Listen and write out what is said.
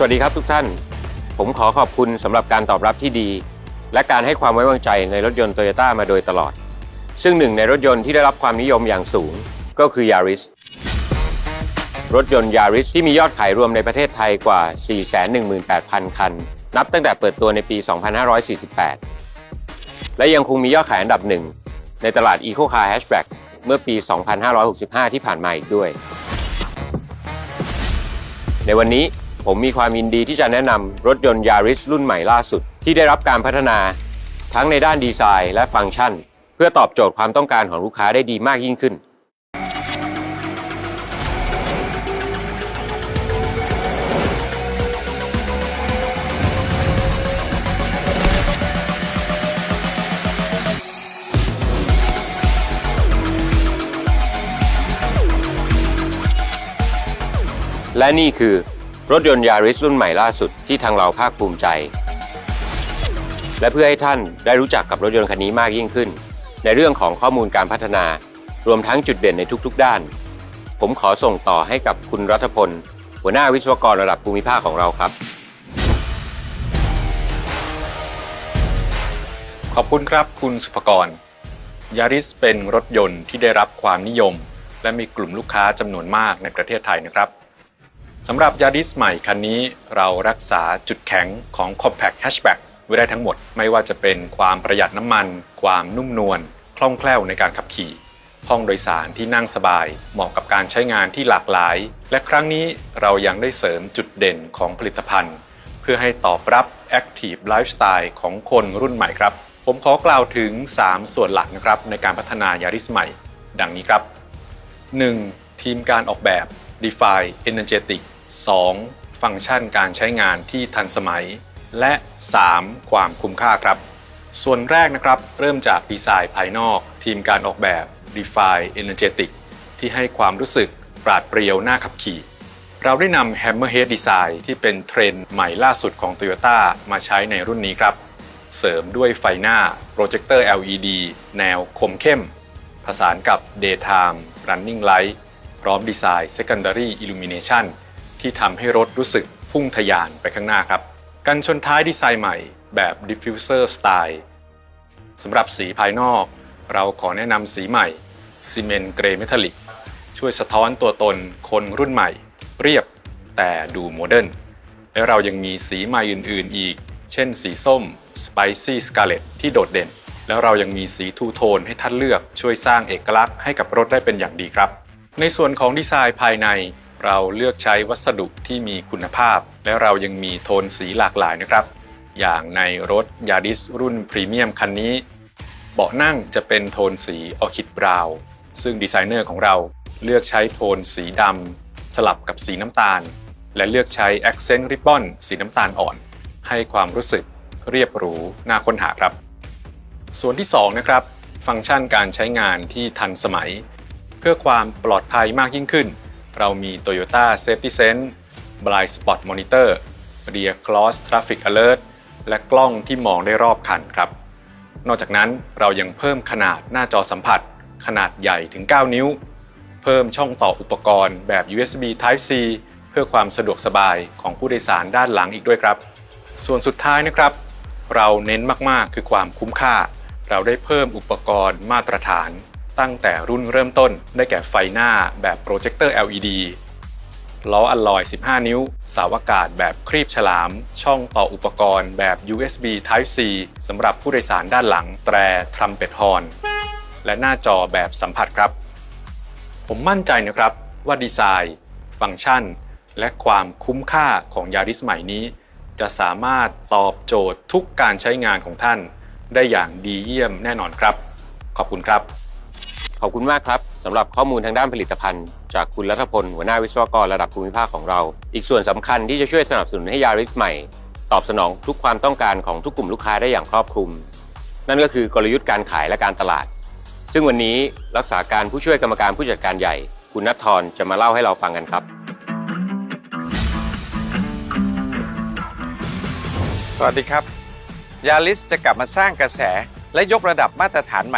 สวัสดีครับทุกท่าน ผมขอขอบคุณสำหรับการตอบรับที่ดี และการให้ความไว้วางใจในรถยนต์โตโยต้ามาโดยตลอด ซึ่งหนึ่งในรถยนต์ที่ได้รับความนิยมอย่างสูงก็คือ Yaris รถยนต์ Yaris ที่มียอดขายรวมในประเทศไทยกว่า 418,000 คัน นับตั้งแต่เปิดตัวในปี 2548 และยังคงมียอดขายอันดับหนึ่ง ในตลาด Eco Car Hatchback เมื่อปี 2565 ที่ผ่านมาอีกด้วย ในวันนี้ ผมมีความยินดีที่จะแนะนำรถยนต์ Yaris รุ่นใหม่ล่าสุด ที่ได้รับการพัฒนาทั้งในด้านดีไซน์และฟังก์ชัน เพื่อตอบโจทย์ความต้องการของลูกค้าได้ดีมากยิ่งขึ้น และนี่คือ รถยนต์ Yaris รุ่นใหม่ล่าสุดที่ทางเราภาคภูมิใจ และเพื่อให้ท่านได้รู้จักกับรถยนต์คันนี้มากยิ่งขึ้น ในเรื่องของข้อมูลการพัฒนา รวมทั้งจุดเด่นในทุกๆ ด้าน ผมขอส่งต่อให้กับคุณรัฐพล หัวหน้าวิศวกรระดับภูมิภาคของเราครับ ขอบคุณครับคุณสุภกรยาริสเป็นรถยนต์ที่ได้รับความนิยม และมีกลุ่มลูกค้าจำนวนมากในประเทศไทยนะครับ สำหรับยาริสใหม่คันนี้เรารักษาจุดแข็งของ Compact Hatchback ไว้ได้ทั้งหมดไม่ว่าจะเป็นความประหยัดน้ำมัน ความนุ่มนวลคล่องแคล่วในการขับขี่ ห้องโดยสารที่นั่งสบาย เหมาะกับการใช้งานที่หลากหลาย และครั้งนี้เรายังได้เสริมจุดเด่นของผลิตภัณฑ์ เพื่อให้ตอบรับ Active Lifestyle ของคนรุ่นใหม่ครับ ผมขอกล่าวถึง 3 ส่วนหลักนะครับในการพัฒนายาริสใหม่ ดังนี้ครับ 1. ทีมการออกแบบ Define Energetic 2. ฟังก์ชันการใช้งานที่ทันสมัย และ 3. ความคุ้มค่าครับ ส่วนแรกนะครับ เริ่มจากดีไซน์ภายนอก ทีมการออกแบบ Define Energetic ที่ให้ความรู้สึกปราดเปรียวหน่าขับขี่ เราได้นำ Hammerhead Design ที่เป็นเทรนด์ใหม่ล่าสุดของ Toyota มาใช้ในรุ่นนี้ครับ เสริมด้วยไฟหน้าโปรเจคเตอร์ LED แนวคมเข้ม ผสานกับ Daytime Running Light พร้อมดีไซน์ Secondary Illumination ที่ทำให้รถรู้สึกพุ่งทะยานไปข้างหน้าครับ กันชนท้ายดีไซน์ใหม่แบบ Diffuser Style สำหรับสีภายนอก เราขอแนะนำสีใหม่ซีเมนต์เกรย์เมทัลลิกช่วยสะท้อนตัวตนคนรุ่นใหม่ เรียบแต่ดูโมเดิร์นและเรายังมีสีใหม่อื่น ๆ อีก เช่นสีส้ม Spicy Scarlet ที่โดดเด่น แล้วเรายังมีสีทูโทนให้ท่านเลือกช่วยสร้างเอกลักษณ์ให้กับรถได้เป็นอย่างดีครับ ในส่วนของดีไซน์ภายใน เราเลือกใช้วัสดุที่มีคุณภาพ และเรายังมีโทนสีหลากหลายนะครับ อย่างในรถยา r ิสรุ่นพรีเมียมคันนี้ เบาะนั่งจะเป็นโทนสีออคิดบราวน์ซึ่งดีไซเนอร์ของเราเลือกใช้โทนสีดำสลับกับสีน้ำตาล และเลือกใช้ Accent Ribbon สีน้ำตาลอ่อน ให้ความรู้สึกเรียบหรูน่าค้นหาครับ ส่วนที่ 2 นะครับ ฟังก์ชันการใช้งานที่ทันสมัย เพื่อความปลอดภัยมากยิ่งขึ้น เรามี Toyota Safety Sense Blind Spot Monitor Rear Cross Traffic Alert และกล้องที่มองได้รอบคันครับ นอกจากนั้นเรายังเพิ่มขนาดหน้าจอสัมผัส ขนาดใหญ่ถึง 9 นิ้ว เพิ่มช่องต่ออุปกรณ์แบบ USB Type C เพื่อความสะดวกสบายของผู้โดยสารด้านหลังอีกด้วยครับ ส่วนสุดท้ายนะครับ เราเน้นมากๆคือความคุ้มค่า เราได้เพิ่มอุปกรณ์มาตรฐาน ตั้งแต่รุ่นเริ่มต้น ได้แก่ไฟหน้าแบบโปรเจคเตอร์ LED ล้ออัลลอย 15 นิ้ว สาวอากาศแบบครีบฉลาม ช่องต่ออุปกรณ์แบบ USB Type C สำหรับผู้โดยสารด้านหลัง แตรทรัมเป็ตฮอร์น และหน้าจอแบบสัมผัสครับ ผมมั่นใจนะครับว่าดีไซน์ ฟังก์ชัน และความคุ้มค่าของยาริสใหม่นี้ จะสามารถตอบโจทย์ทุกการใช้งานของท่าน ได้อย่างดีเยี่ยมแน่นอนครับ ขอบคุณครับ ขอบคุณมากครับสำหรับข้อมูลทางด้านผลิตภัณฑ์ จากคุณรัฐพล หัวหน้าวิศวกรระดับภูมิภาคของเรา อีกส่วนสำคัญที่จะช่วยสนับสนุนให้ยาริสใหม่ ตอบสนองทุกความต้องการของทุกกลุ่มลูกค้าได้อย่างครอบคลุม นั่นก็คือกลยุทธ์การขายและการตลาด ซึ่งวันนี้รักษาการผู้ช่วยกรรมการผู้จัดการใหญ่ คุณนัทธรจะมาเล่าให้เราฟังกันครับ สวัสดีครับ ยาลิสจะกลับมาสร้างกระแสและยกระดับมาตรฐานใหม่